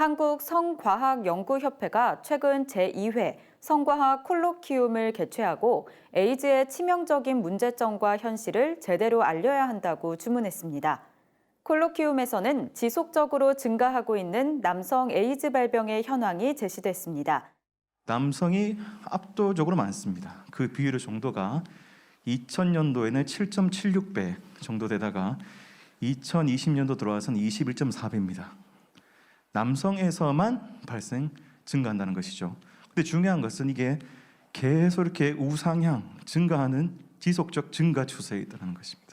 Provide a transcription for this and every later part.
한국 성과학연구협회가 최근 제2회 성과학 콜로키움을 개최하고 에이즈의 치명적인 문제점과 현실을 제대로 알려야 한다고 주문했습니다. 콜로키움에서는 지속적으로 증가하고 있는 남성 에이즈 발병의 현황이 제시됐습니다. 남성이 압도적으로 많습니다. 그 비율의 정도가 2000년도에는 7.76배 정도 되다가 2020년도 들어와서는 21.4배입니다. 남성에서만 발생 증가한다는 것이죠. 근데 중요한 것은 이게 계속 이렇게 우상향 증가하는 지속적 증가 추세에 있다는 것입니다.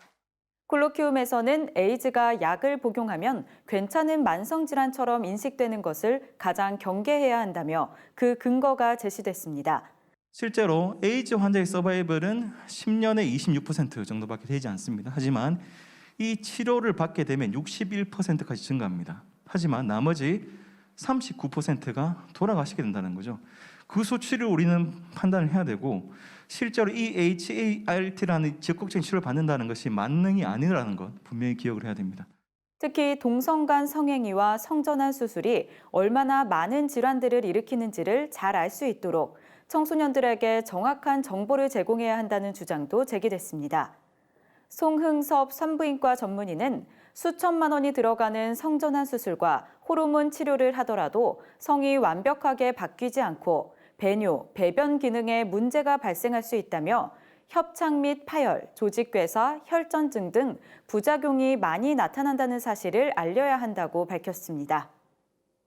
콜로키움에서는 에이즈가 약을 복용하면 괜찮은 만성질환처럼 인식되는 것을 가장 경계해야 한다며 그 근거가 제시됐습니다. 실제로 에이즈 환자의 서바이벌은 10년에 26% 정도밖에 되지 않습니다. 하지만 이 치료를 받게 되면 61%까지 증가합니다. 하지만 나머지 39%가 돌아가시게 된다는 거죠. 그 수치를 우리는 판단을 해야 되고 실제로 이 HART라는 적극적인 치료를 받는다는 것이 만능이 아니라는 것 분명히 기억을 해야 됩니다. 특히 동성 간 성행위와 성전환 수술이 얼마나 많은 질환들을 일으키는지를 잘 알 수 있도록 청소년들에게 정확한 정보를 제공해야 한다는 주장도 제기됐습니다. 송흥섭 산부인과 전문의는 수천만 원이 들어가는 성전환 수술과 호르몬 치료를 하더라도 성이 완벽하게 바뀌지 않고 배뇨, 배변 기능에 문제가 발생할 수 있다며 협착 및 파열, 조직괴사, 혈전증 등 부작용이 많이 나타난다는 사실을 알려야 한다고 밝혔습니다.